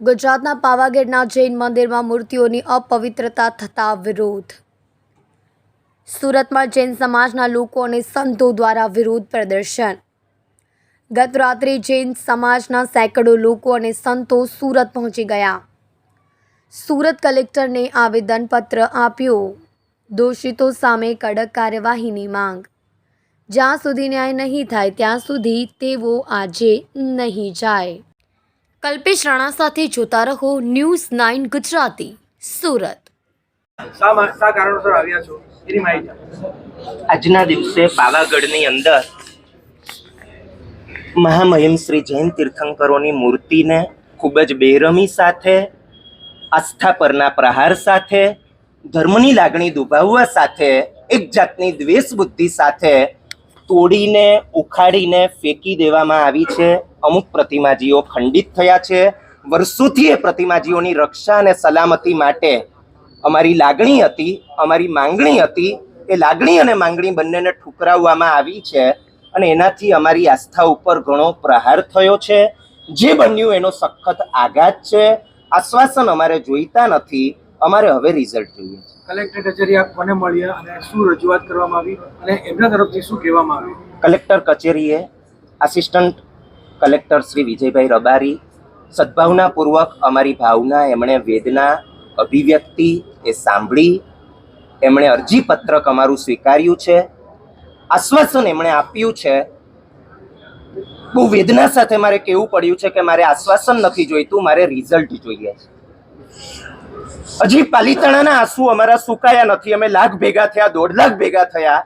ગુજરાતના પાવાગઢના જૈન મંદિરમાં મૂર્તિઓની અપવિત્રતા થતા વિરોધ. સુરતમાં જૈન સમાજના લોકો અને સંતો દ્વારા વિરોધ પ્રદર્શન. ગત રાત્રે જૈન સમાજના સેંકડો લોકો અને સંતો સુરત પહોંચી ગયા. સુરત કલેક્ટરને આવેદનપત્ર આપ્યું. દોષિતો સામે કડક કાર્યવાહીની માંગ. જ્યાં સુધી ન્યાય નહીં થાય ત્યાં સુધી તેઓ આજે નહીં જાય. કલ્પેશ રાણા સાથે જોતા રહો ન્યૂઝ નાઇન ગુજરાતી સુરત. આજના દિવસે પાવાગઢની અંદર મહામહિમ શ્રી જૈન તીર્થંકરોની મૂર્તિને ખૂબ જ બેરમી સાથે આસ્થા પરના પ્રહાર સાથે ધર્મની લાગણી દુભાવવા સાથે એક જાતની દ્વેષ બુદ્ધિ સાથે તોડીને, ઉખાડીને ફેંકી દેવામાં આવી છે. અમુક પ્રતિમાજીઓ ખંડિત થયા છે. વર્ષોથી એ પ્રતિમાજીઓની રક્ષા અને સલામતી માટે અમારી લાગણી હતી, અમારી માંગણી હતી. એ લાગણી અને માંગણી બંનેને ઠુકરાવવામાં આવી છે અને એનાથી અમારી આસ્થા ઉપર ઘણો પ્રહાર થયો છે. જે બન્યું એનો સખત આઘાત છે. આશ્વાસન અમારે જોઈતા નથી. અમારે હવે રિઝલ્ટ જોઈએ છે. કલેક્ટર કચેરી આપ કોને મળ્યા અને શું રજૂઆત કરવામાં આવી અને એમના તરફથી શું કહેવામાં આવ્યું? કલેક્ટર કચેરીએ આસિસ્ટન્ટ કલેક્ટર શ્રી વિજયભાઈ રબારી સદભાવનાપૂર્વક અમારી ભાવના, એમણે વેદના, અભિવ્યક્તિ એ સાંભળી. એમણે અરજીપત્રક અમારું સ્વીકાર્યું છે. આશ્વાસન એમણે આપ્યું છે. બહુ વેદના સાથે મારે કહેવું પડ્યું છે કે મારે આશ્વાસન નથી જોઈતું, મારે રિઝલ્ટ જોઈએ છે. હજી પાલિતાણાના આંસુ અમારા સુકાયા નથી. અમે લાખ ભેગા થયા, દોઢ લાખ ભેગા થયા.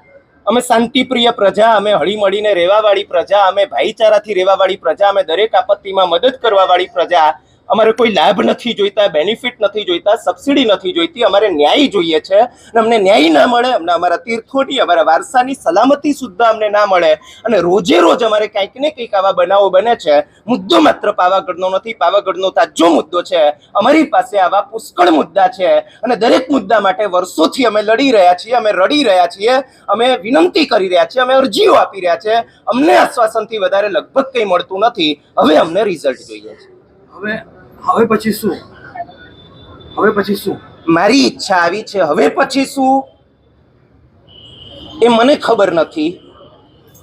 અમે શાંતિપ્રિય પ્રજા, અમે હળીમળીને રહેવાવાળી પ્રજા, અમે ભાઈચારાથી રહેવાવાળી પ્રજા, અમે દરેક આપત્તિમાં મદદ કરવાવાળી પ્રજા. અમારે કોઈ લાભ નથી જોઈતા બેનિફિટ નથી જોઈતા સબસિડી નથી જોઈતી. અમારે ન્યાય જોઈએ છે અને અમને ન્યાય ના મળે, અમને અમારા તીર્થોની, અમારા વારસાની સલામતી સુદ્ધા અમને ના મળે. અને રોજે રોજ અમારે કંઈક ને કંઈક આવા બનાવો બને છે. મુદ્દો માત્ર પાવાગઢનો નથી, પાવાગઢનો તાજો મુદ્દો છે. અમારી પાસે આવા પુષ્કળ મુદ્દા છે અને દરેક મુદ્દા માટે વર્ષોથી અમે લડી રહ્યા છીએ, અમે રડી રહ્યા છીએ, અમે વિનંતી કરી રહ્યા છીએ, અમે અરજીઓ આપી રહ્યા છે અમને આશ્વાસનથી વધારે લગભગ કંઈ મળતું નથી. હવે અમને રિઝલ્ટ જોઈએ છે. હવે હવે પછી શું? હવે પછી શું? મારી ઈચ્છા આવી છે. હવે પછી શું? એ મને ખબર નથી.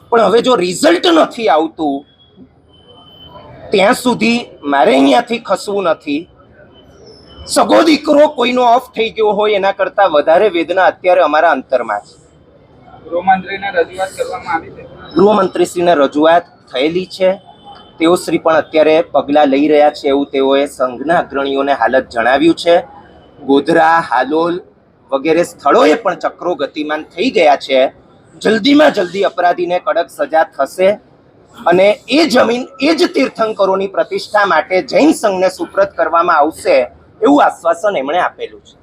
પણ હવે જો રિઝલ્ટ નથી આવતું ત્યાં સુધી મારે અહીંયાથી ખસવું નથી. સગો દીકરો કોઈનો ઓફ થઈ ગયો હોય એના કરતાં વધારે વેદના અત્યારે અમારા અંતરમાં છે. ગૃહમંત્રીને રજૂઆત કરવામાં આવી છે? ગૃહમંત્રીશ્રીને રજૂઆત થયેલી છે. તેઓ શ્રી પણ અત્યારે પગલાં લઈ રહ્યા છે એવું તેઓએ સંઘના અગ્રણીઓને હાલત જણાવ્યું છે. ગોધરા, હાલોલ વગેરે સ્થળોએ પણ ચક્રો ગતિમાન થઈ ગયા છે. જલ્દીમાં જલ્દી અપરાધીને કડક સજા થશે અને એ જમીન એ જ તીર્થંકરોની પ્રતિષ્ઠા માટે જૈન સંઘને સુપ્રત કરવામાં આવશે એવું આશ્વાસન એમણે આપેલું છે.